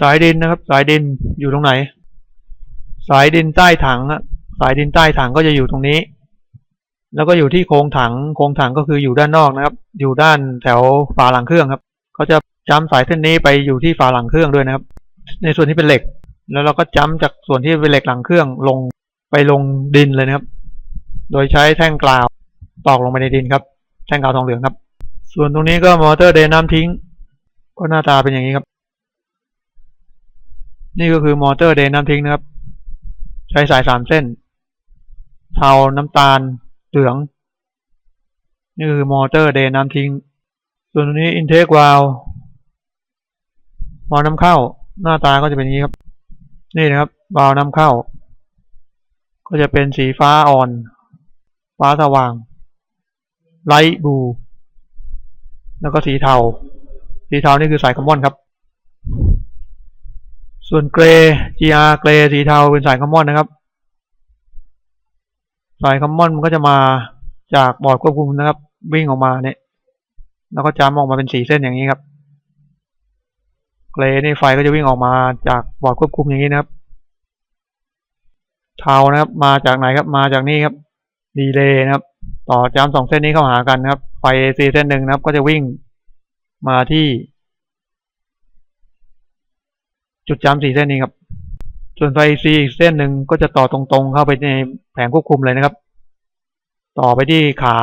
สายดินนะครับ สายดินอยู่ตรงไหน สายดินใต้ถังอะสายดินใต้ถังก็จะอยู่ตรงนี้ แล้วก็อยู่ที่โครงถัง โครงถังก็คืออยู่ด้านนอกนะครับ อยู่ด้านแถวฝาหลังเครื่องครับเขาจะจ้ำสายเส้นนี้ไปอยู่ที่ฝาหลังเครื่องด้วยนะครับ ในส่วนที่เป็นเหล็ก แล้วเราก็จ้ำจากส่วนที่เป็นเหล็กหลังเครื่องลงไปลงดินเลยนะครับ โดยใช้แท่งกลาวตอกลงไปในดินครับ แท่งกาวทองเหลืองครับ ส่วนตรงนี้ก็มอเตอร์เดนน้ำทิ้ง ก็หน้าตาเป็นอย่างนี้ครับ นี่ก็คือมอเตอร์เดนน้ำทิ้งนะครับ ใช้สายสามเส้น เทาน้ำตาลเหลือง นี่คือมอเตอร์เดนน้ำทิ้ง ส่วนตรงนี้อินเทกวาลวาลน้ำเข้า หน้าตาก็จะเป็นอย่างนี้ครับ นี่นะครับวาลน้ำเข้า ก็จะเป็นสีฟ้าอ่อน ฟ้าสว่าง ไลท์บลูแล้วก็สีเทา สีเทานี่คือสายคาร์บอนครับ ส่วนเกรย์ GR เกรย์สีเทาเป็นสายคาร์บอนนะครับ สายคาร์บอนมันก็จะมาจากบอร์ดควบคุมนะครับ วิ่งออกมาเนี่ย แล้วก็จำออกมาเป็นสีเส้นอย่างนี้ครับ เกรย์นี่ไฟก็จะวิ่งออกมาจากบอร์ดควบคุมอย่างนี้นะครับ เทานะครับ มาจากไหนครับมาจากนี่ครับดีเลย์นะครับ ต่อจำสองเส้นนี้เข้าหากันนะครับ ไฟ AC เส้นหนึ่งนะครับ ก็จะวิ่งมาที่ จุดจำสี่เส้นนี้ครับ ส่วนไฟ AC อีกเส้นหนึ่งก็จะต่อตรงๆ เข้าไปในแผงควบคุมเลยนะครับ ต่อไปที่ขา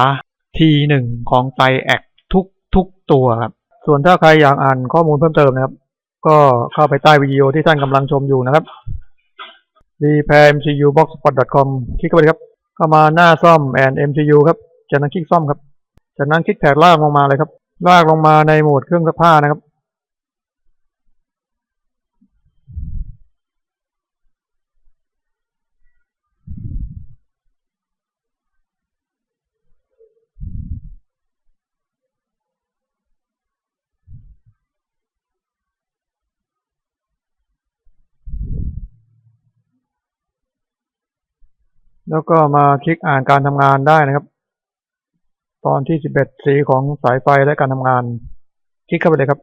T1 ของไตแอคทุกทุกตัวครับ ส่วนถ้าใครอยากอ่านข้อมูลเพิ่มเติมนะครับ ก็เข้าไปใต้วิดีโอที่ท่านกำลังชมอยู่นะครับ repairmcuboxspot.com คลิกเข้าไปเลยครับ เข้ามาหน้าซ่อม and MCU ครับ จากนั้นคลิกซ่อมครับ จากนั้นคลิกแถบลากลงมาเลยครับ ลากลงมาในโหมดเครื่องซักผ้านะครับ แล้วก็มาคลิกอ่านการทำงานได้นะครับ ตอนที่ 11 สีของสายไฟและการทำงาน คลิกเข้าไปเลยครับ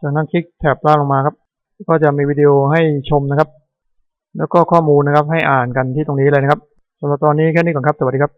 จากนั้นคลิกแถบล่างลงมาครับ ก็จะมีวิดีโอให้ชมนะครับ แล้วก็ข้อมูลนะครับให้อ่านกันที่ตรงนี้เลยนะครับสำหรับตอนนี้แค่นี้ก่อนครับ สวัสดีครับ